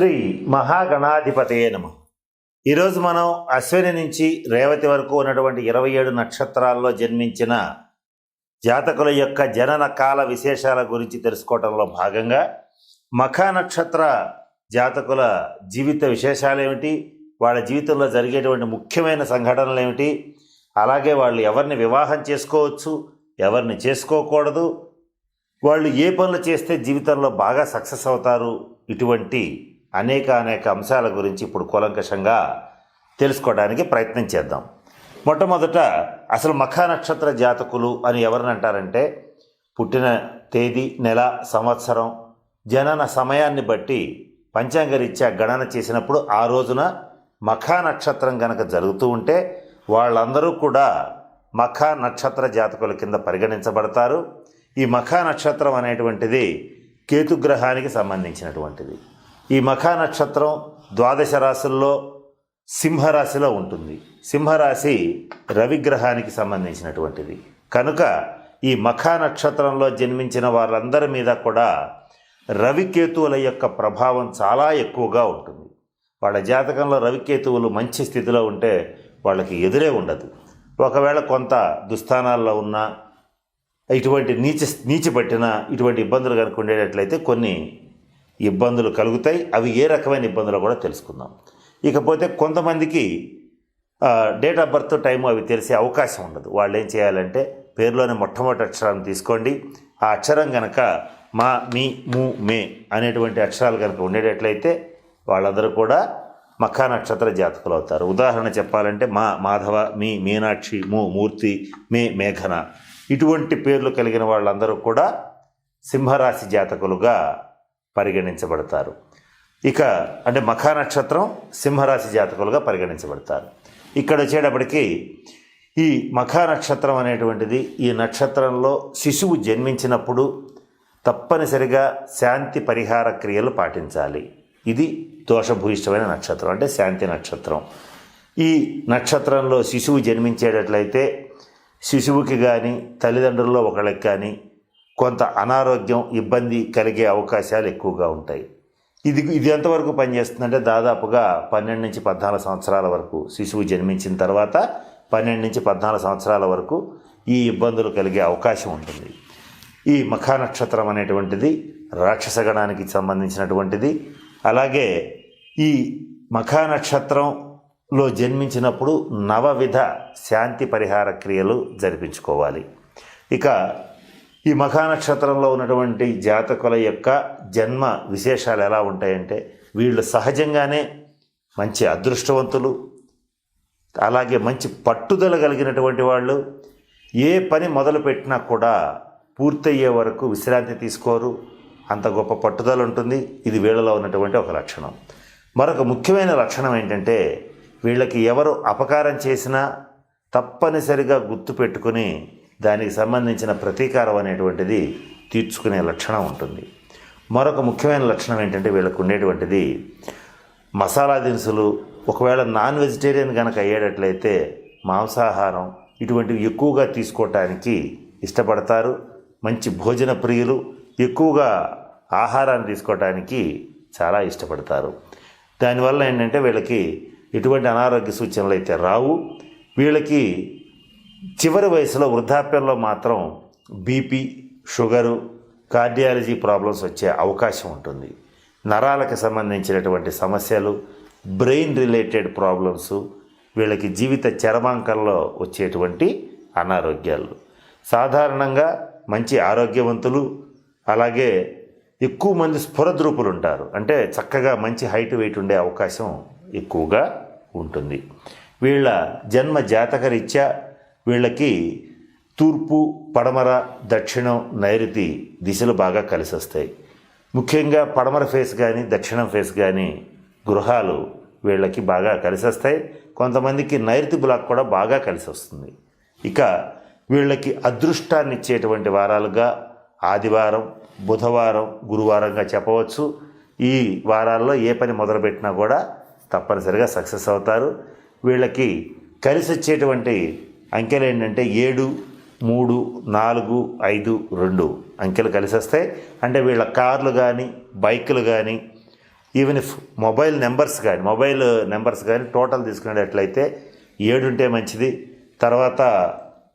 శ్రీ మహాగణాధిపతయే నమ. ఈరోజు మనం అశ్విని నుంచి రేవతి వరకు ఉన్నటువంటి ఇరవై ఏడు నక్షత్రాల్లో జన్మించిన జాతకుల యొక్క జనన కాల విశేషాల గురించి తెలుసుకోవటంలో భాగంగా మఖ నక్షత్ర జాతకుల జీవిత విశేషాలు ఏమిటి వాళ్ళ జీవితంలో జరిగేటువంటి ముఖ్యమైన సంఘటనలు ఏమిటి అలాగే వాళ్ళు ఎవరిని వివాహం చేసుకోవచ్చు ఎవరిని చేసుకోకూడదు వాళ్ళు ఏ పనులు చేస్తే జీవితంలో బాగా సక్సెస్ అవుతారు ఇటువంటి అనేక అనేక అంశాల గురించి ఇప్పుడు కూలంకషంగా తెలుసుకోవడానికి ప్రయత్నం చేద్దాం. మొట్టమొదట అసలు మఖా నక్షత్ర జాతకులు అని ఎవరిని అంటారంటే పుట్టిన తేదీ నెల సంవత్సరం జనన సమయాన్ని బట్టి పంచాంగరీత్యా గణన చేసినప్పుడు ఆ రోజున మఖా నక్షత్రం గనక జరుగుతూ ఉంటే వాళ్ళందరూ కూడా మఖా నక్షత్ర జాతకుల కింద పరిగణించబడతారు. ఈ మఖా నక్షత్రం అనేటువంటిది కేతుగ్రహానికి సంబంధించినటువంటిది. ఈ మఖా నక్షత్రం ద్వాదశ రాశుల్లో సింహరాశిలో ఉంటుంది. సింహరాశి రవిగ్రహానికి సంబంధించినటువంటిది. కనుక ఈ మఖా నక్షత్రంలో జన్మించిన వాళ్ళందరి మీద కూడా రవికేతువుల యొక్క ప్రభావం చాలా ఎక్కువగా ఉంటుంది. వాళ్ళ జాతకంలో రవికేతువులు మంచి స్థితిలో ఉంటే వాళ్ళకి ఎదురే ఉండదు. ఒకవేళ కొంత దుస్థానాల్లో ఉన్నా ఇటువంటి నీచ నీచి పట్టిన ఇటువంటి ఇబ్బందులు కనుక ఉండేటట్లయితే కొన్ని ఇబ్బందులు కలుగుతాయి. అవి ఏ రకమైన ఇబ్బందులు కూడా తెలుసుకుందాం. ఇకపోతే కొంతమందికి డేట్ ఆఫ్ బర్త్ టైము అవి తెలిసే అవకాశం ఉండదు. వాళ్ళు ఏం చేయాలంటే పేరులోని మొట్టమొదటి అక్షరాన్ని తీసుకోండి. ఆ అక్షరం కనుక మా మీ ము మే అనేటువంటి అక్షరాలు కనుక ఉండేటట్లయితే వాళ్ళందరూ కూడా మఖా నక్షత్ర జాతకులు అవుతారు. ఉదాహరణ చెప్పాలంటే మా మాధవ మీ మీనాక్షి ము మూర్తి మే మేఘన ఇటువంటి పేర్లు కలిగిన వాళ్ళందరూ కూడా సింహరాశి జాతకులుగా పరిగణించబడతారు. ఇక అంటే మఖా నక్షత్రం సింహరాశి జాతకులుగా పరిగణించబడతారు. ఇక్కడ వచ్చేటప్పటికి ఈ మఖా నక్షత్రం అనేటువంటిది ఈ నక్షత్రంలో శిశువు జన్మించినప్పుడు తప్పనిసరిగా శాంతి పరిహార క్రియలు పాటించాలి. ఇది దోషభూయిష్టమైన నక్షత్రం అంటే శాంతి నక్షత్రం. ఈ నక్షత్రంలో శిశువు జన్మించేటట్లయితే శిశువుకి కానీ తల్లిదండ్రుల్లో ఒకళ్ళకి కానీ కొంత అనారోగ్యం ఇబ్బంది కలిగే అవకాశాలు ఎక్కువగా ఉంటాయి. ఇది ఇది ఎంతవరకు పనిచేస్తుందంటే దాదాపుగా పన్నెండు నుంచి పద్నాలుగు సంవత్సరాల వరకు శిశువు జన్మించిన తర్వాత పన్నెండు నుంచి పద్నాలుగు సంవత్సరాల వరకు ఈ ఇబ్బందులు కలిగే అవకాశం ఉంటుంది. ఈ మఖా నక్షత్రం అనేటువంటిది రాక్షసగణానికి సంబంధించినటువంటిది. అలాగే ఈ మఖా నక్షత్రంలో జన్మించినప్పుడు నవవిధ శాంతి పరిహార క్రియలు జరిపించుకోవాలి. ఇక ఈ మఖానక్షత్రంలో ఉన్నటువంటి జాతకుల యొక్క జన్మ విశేషాలు ఎలా ఉంటాయంటే వీళ్ళు సహజంగానే మంచి అదృష్టవంతులు అలాగే మంచి పట్టుదల కలిగినటువంటి వాళ్ళు. ఏ పని మొదలుపెట్టినా కూడా పూర్తయ్యే వరకు విశ్రాంతి తీసుకోరు. అంత గొప్ప పట్టుదల ఉంటుంది. ఇది వీళ్ళలో ఉన్నటువంటి ఒక లక్షణం. మరొక ముఖ్యమైన లక్షణం ఏంటంటే వీళ్ళకి ఎవరు అపకారం చేసినా తప్పనిసరిగా గుర్తుపెట్టుకుని దానికి సంబంధించిన ప్రతీకారం అనేటువంటిది తీర్చుకునే లక్షణం ఉంటుంది. మరొక ముఖ్యమైన లక్షణం ఏంటంటే వీళ్ళకు ఉండేటువంటిది మసాలా దినుసులు ఒకవేళ నాన్ వెజిటేరియన్ కనుక అయ్యేటట్లయితే మాంసాహారం ఇటువంటివి ఎక్కువగా తీసుకోవటానికి ఇష్టపడతారు. మంచి భోజన ప్రియులు ఎక్కువగా ఆహారాన్ని తీసుకోవటానికి చాలా ఇష్టపడతారు. దానివల్ల ఏంటంటే వీళ్ళకి ఎటువంటి అనారోగ్య సూచనలు అయితే రావు. వీళ్ళకి చివరి వయసులో వృద్ధాప్యంలో మాత్రం బీపీ షుగరు కార్డియాలజీ ప్రాబ్లమ్స్ వచ్చే అవకాశం ఉంటుంది. నరాలకు సంబంధించినటువంటి సమస్యలు బ్రెయిన్ రిలేటెడ్ ప్రాబ్లమ్స్ వీళ్ళకి జీవిత చరమాంకంలో వచ్చేటువంటి అనారోగ్యాలు. సాధారణంగా మంచి ఆరోగ్యవంతులు అలాగే ఎక్కువ మంది స్ఫురద్రూపులు ఉంటారు. అంటే చక్కగా మంచి హైట్ వెయిట్ ఉండే అవకాశం ఎక్కువగా ఉంటుంది. వీళ్ళ జన్మ జాతకరీత్యా వీళ్ళకి తూర్పు పడమర దక్షిణం నైరుతి దిశలు బాగా కలిసి వస్తాయి. ముఖ్యంగా పడమర ఫేస్ కానీ దక్షిణం ఫేస్ కానీ గృహాలు వీళ్ళకి బాగా కలిసి వస్తాయి. కొంతమందికి నైరుతి బ్లాక్ కూడా బాగా కలిసి వస్తుంది. ఇక వీళ్ళకి అదృష్టాన్ని ఇచ్చేటువంటి వారాలుగా ఆదివారం బుధవారం గురువారంగా చెప్పవచ్చు. ఈ వారాల్లో ఏ పని మొదలుపెట్టినా కూడా తప్పనిసరిగా సక్సెస్ అవుతారు. వీళ్ళకి కలిసి వచ్చేటువంటి అంకెలు ఏంటంటే ఏడు మూడు నాలుగు ఐదు రెండు అంకెలు కలిసి వస్తాయి. అంటే వీళ్ళ కార్లు కానీ బైకులు కానీ ఈవెన్ ఇఫ్ మొబైల్ నెంబర్స్ కానీ మొబైల్ నెంబర్స్ కానీ టోటల్ తీసుకునేటట్లయితే ఏడు ఉంటే మంచిది. తర్వాత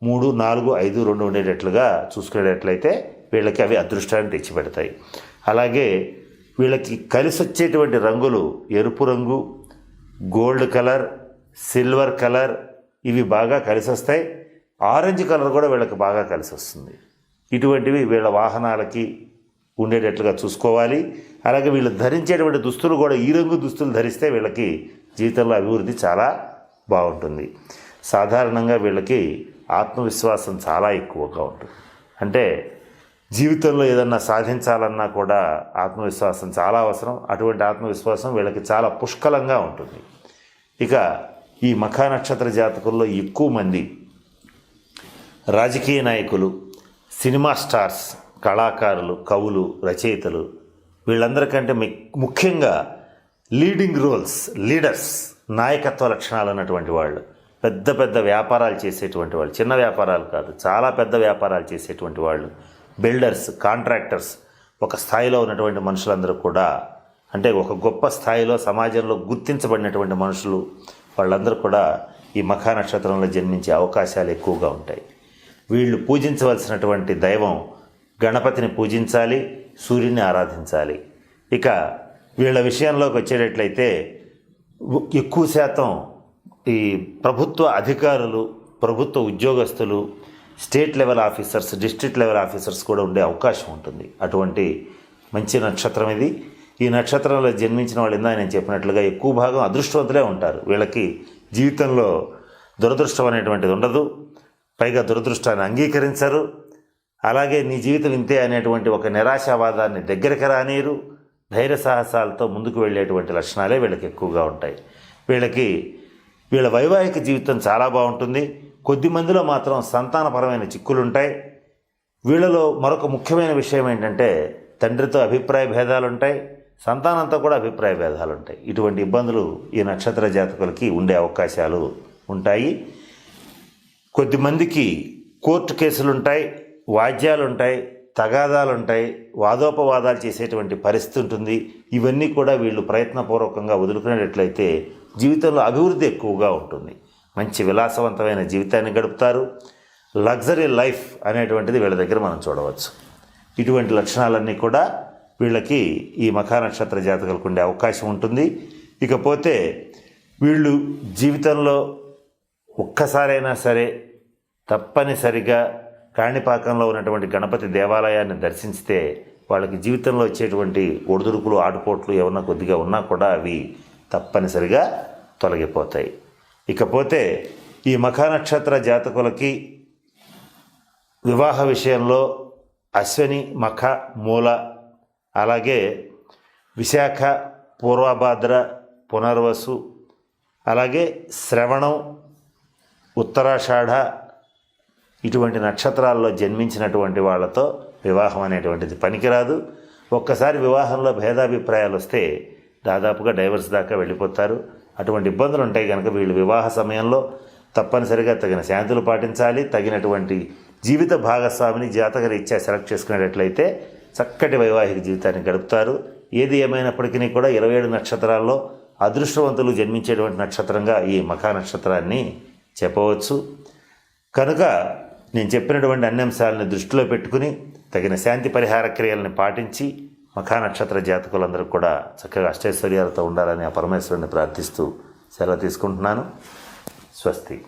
మూడు నాలుగు ఐదు రెండు ఉండేటట్లుగా చూసుకునేటట్లయితే వీళ్ళకి అవి అదృష్టాన్ని తెచ్చిపెడతాయి. అలాగే వీళ్ళకి కలిసి వచ్చేటువంటి రంగులు ఎరుపు రంగు గోల్డ్ కలర్ సిల్వర్ కలర్ ఇవి బాగా కలిసి వస్తాయి ఆరెంజ్ కలర్ కూడా వీళ్ళకి బాగా కలిసి వస్తుంది ఇటువంటివి వీళ్ళ వాహనాలకి ఉండేటట్లుగా చూసుకోవాలి. అలాగే వీళ్ళు ధరించేటువంటి దుస్తులు కూడా ఈ రంగు దుస్తులు ధరిస్తే వీళ్ళకి జీవితంలో అభివృద్ధి చాలా బాగుంటుంది. సాధారణంగా వీళ్ళకి ఆత్మవిశ్వాసం చాలా ఎక్కువగా ఉంటుంది. అంటే జీవితంలో ఏదన్నా సాధించాలన్నా కూడా ఆత్మవిశ్వాసం చాలా అవసరం. అటువంటి ఆత్మవిశ్వాసం వీళ్ళకి చాలా పుష్కలంగా ఉంటుంది. ఇక ఈ మఖా నక్షత్ర జాతకుల్లో ఎక్కువ మంది రాజకీయ నాయకులు సినిమా స్టార్స్ కళాకారులు కవులు రచయితలు వీళ్ళందరికంటే ముఖ్యంగా లీడింగ్ రోల్స్ లీడర్స్ నాయకత్వ లక్షణాలు ఉన్నటువంటి వాళ్ళు. పెద్ద పెద్ద వ్యాపారాలు చేసేటువంటి వాళ్ళు. చిన్న వ్యాపారాలు కాదు చాలా పెద్ద వ్యాపారాలు చేసేటువంటి వాళ్ళు. బిల్డర్స్ కాంట్రాక్టర్స్ ఒక స్థాయిలో ఉన్నటువంటి మనుషులందరూ కూడా అంటే ఒక గొప్ప స్థాయిలో సమాజంలో గుర్తించబడినటువంటి మనుషులు వాళ్ళందరూ కూడా ఈ మఖా నక్షత్రంలో జన్మించే అవకాశాలు ఎక్కువగా ఉంటాయి. వీళ్ళు పూజించవలసినటువంటి దైవం గణపతిని పూజించాలి సూర్యుని ఆరాధించాలి. ఇక వీళ్ళ విషయంలోకి వచ్చేటట్లయితే ఎక్కువ శాతం ఈ ప్రభుత్వ అధికారులు ప్రభుత్వ ఉద్యోగస్తులు state level officers district level officers కూడా ఉండే అవకాశం ఉంటుంది. అటువంటి మంచి నక్షత్రం ఇది. ఈ నక్షత్రంలో జన్మించిన వాళ్ళు ఇందా నేను చెప్పినట్లుగా ఎక్కువ భాగం అదృష్టవంతులే ఉంటారు. వీళ్ళకి జీవితంలో దురదృష్టం అనేటువంటిది ఉండదు. పైగా దురదృష్టాన్ని అంగీకరించరు. అలాగే నీ జీవితం ఇంతే అనేటువంటి ఒక నిరాశావాదాన్ని దగ్గరికి రానీరు ధైర్య సాహసాలతో ముందుకు వెళ్ళేటువంటి లక్షణాలే వీళ్ళకి ఎక్కువగా ఉంటాయి. వీళ్ళకి వీళ్ళ వైవాహిక జీవితం చాలా బాగుంటుంది. కొద్ది మందిలో మాత్రం సంతానపరమైన చిక్కులు ఉంటాయి వీళ్ళలో మరొక ముఖ్యమైన విషయం ఏంటంటే తండ్రితో అభిప్రాయ భేదాలుంటాయి. సంతానంతో కూడా అభిప్రాయ భేదాలు ఉంటాయి ఇటువంటి ఇబ్బందులు ఈ నక్షత్ర జాతకులకి ఉండే అవకాశాలు ఉంటాయి. కొద్దిమందికి కోర్టు కేసులు ఉంటాయి వాద్యాలు ఉంటాయి తగాదాలు ఉంటాయి వాదోపవాదాలు చేసేటువంటి పరిస్థితి ఉంటుంది. ఇవన్నీ కూడా వీళ్ళు ప్రయత్నపూర్వకంగా వదులుకునేటట్లయితే జీవితంలో అభివృద్ధి ఎక్కువగా ఉంటుంది. మంచి విలాసవంతమైన జీవితాన్ని గడుపుతారు. లగ్జరీ లైఫ్ అనేటువంటిది వీళ్ళ దగ్గర మనం చూడవచ్చు. ఇటువంటి లక్షణాలన్నీ కూడా వీళ్ళకి ఈ మఖా నక్షత్ర జాతకులకు ఉండే అవకాశం ఉంటుంది. ఇకపోతే వీళ్ళు జీవితంలో ఒక్కసారైనా సరే తప్పనిసరిగా కాణిపాకంలో ఉన్నటువంటి గణపతి దేవాలయాన్ని దర్శించితే వాళ్ళకి జీవితంలో వచ్చేటువంటి ఒడిదుడుకులు ఆడుపోట్లు ఏమన్నా కొద్దిగా ఉన్నా కూడా అవి తప్పనిసరిగా తొలగిపోతాయి. ఇకపోతే ఈ మఖా నక్షత్ర జాతకులకి వివాహ విషయంలో అశ్విని మఖ మూల అలాగే విశాఖ పూర్వభాద్ర పునర్వసు అలాగే శ్రవణం ఉత్తరాషాఢ ఇటువంటి నక్షత్రాల్లో జన్మించినటువంటి వాళ్ళతో వివాహం అనేటువంటిది పనికిరాదు. ఒక్కసారి వివాహంలో భేదాభిప్రాయాలు వస్తే దాదాపుగా డైవర్స్ దాకా వెళ్ళిపోతారు. అటువంటి ఇబ్బందులు ఉంటాయి కనుక వీళ్ళు వివాహ సమయంలో తప్పనిసరిగా తగిన శాంతులు పాటించాలి. తగినటువంటి జీవిత భాగస్వామిని జాతకరీత్యా సెలెక్ట్ చేసుకునేటట్లయితే చక్కటి వైవాహిక జీవితాన్ని గడుపుతారు. ఏది ఏమైనప్పటికీ కూడా ఇరవై ఏడు నక్షత్రాల్లో అదృష్టవంతులు జన్మించేటువంటి నక్షత్రంగా ఈ మఖా నక్షత్రాన్ని చెప్పవచ్చు. కనుక నేను చెప్పినటువంటి అన్ని అంశాలను దృష్టిలో పెట్టుకుని తగిన శాంతి పరిహార క్రియలను పాటించి మఖా నక్షత్ర జాతకులందరూ కూడా చక్కగా అష్టైశ్వర్యాలతో ఉండాలని ఆ పరమేశ్వరుని ప్రార్థిస్తూ సెలవు తీసుకుంటున్నాను. స్వస్తి.